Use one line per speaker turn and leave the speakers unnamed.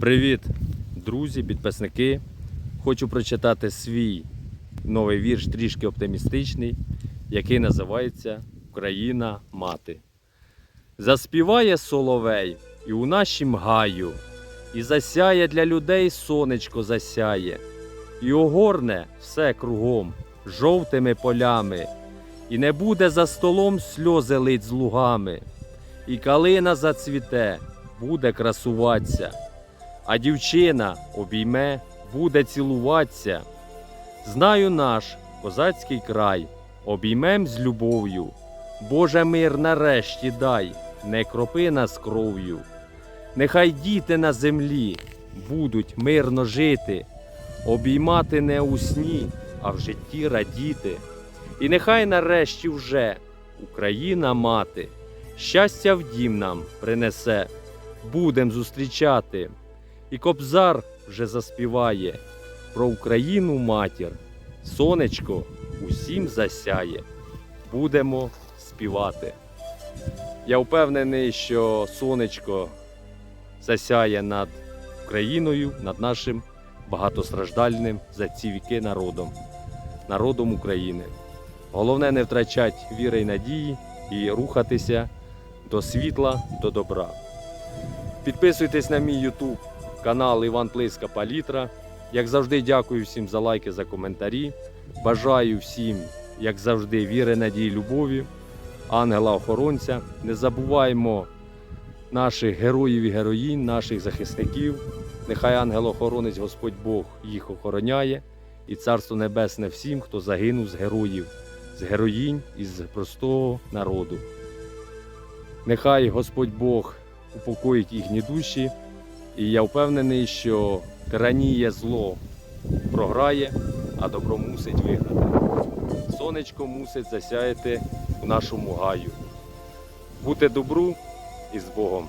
Привіт, друзі, підписники. Хочу прочитати свій новий вірш, трішки оптимістичний, який називається Україна мати. Заспіває соловей і у нашім гаю, і засяє для людей сонечко засяє, і огорне все кругом жовтими полями, і не буде за столом сльози лить з лугами, і калина зацвіте, буде красуватися а дівчина обійме, буде цілуватися. Знаю наш козацький край, обіймем з любов'ю. Боже мир нарешті дай, не кропи нас кров'ю. Нехай діти на землі будуть мирно жити, обіймати не у сні, а в житті радіти. І нехай нарешті вже Україна мати, щастя в дім нам принесе, будем зустрічати. І кобзар вже заспіває про Україну матір. Сонечко усім засяє. Будемо співати. Я впевнений, що сонечко засяє над Україною, над нашим багатостраждальним за ці віки народом, народом України. Головне не втрачати віри й надії і рухатися до світла, до добра. Підписуйтесь на мій YouTube канал Іван Плиска Палітра. Як завжди, дякую всім за лайки, за коментарі. Бажаю всім, як завжди, віри, надії, любові, ангела-охоронця. Не забуваємо наших героїв і героїнь, наших захисників. Нехай ангел-охоронець Господь Бог їх охороняє, і Царство Небесне всім, хто загинув з героїв, з героїнь і з простого народу. Нехай Господь Бог упокоїть їхні душі. І я впевнений, що тиранія зло програє, а добро мусить виграти. Сонечко мусить засяяти у нашому гаю. Бути добру і з Богом.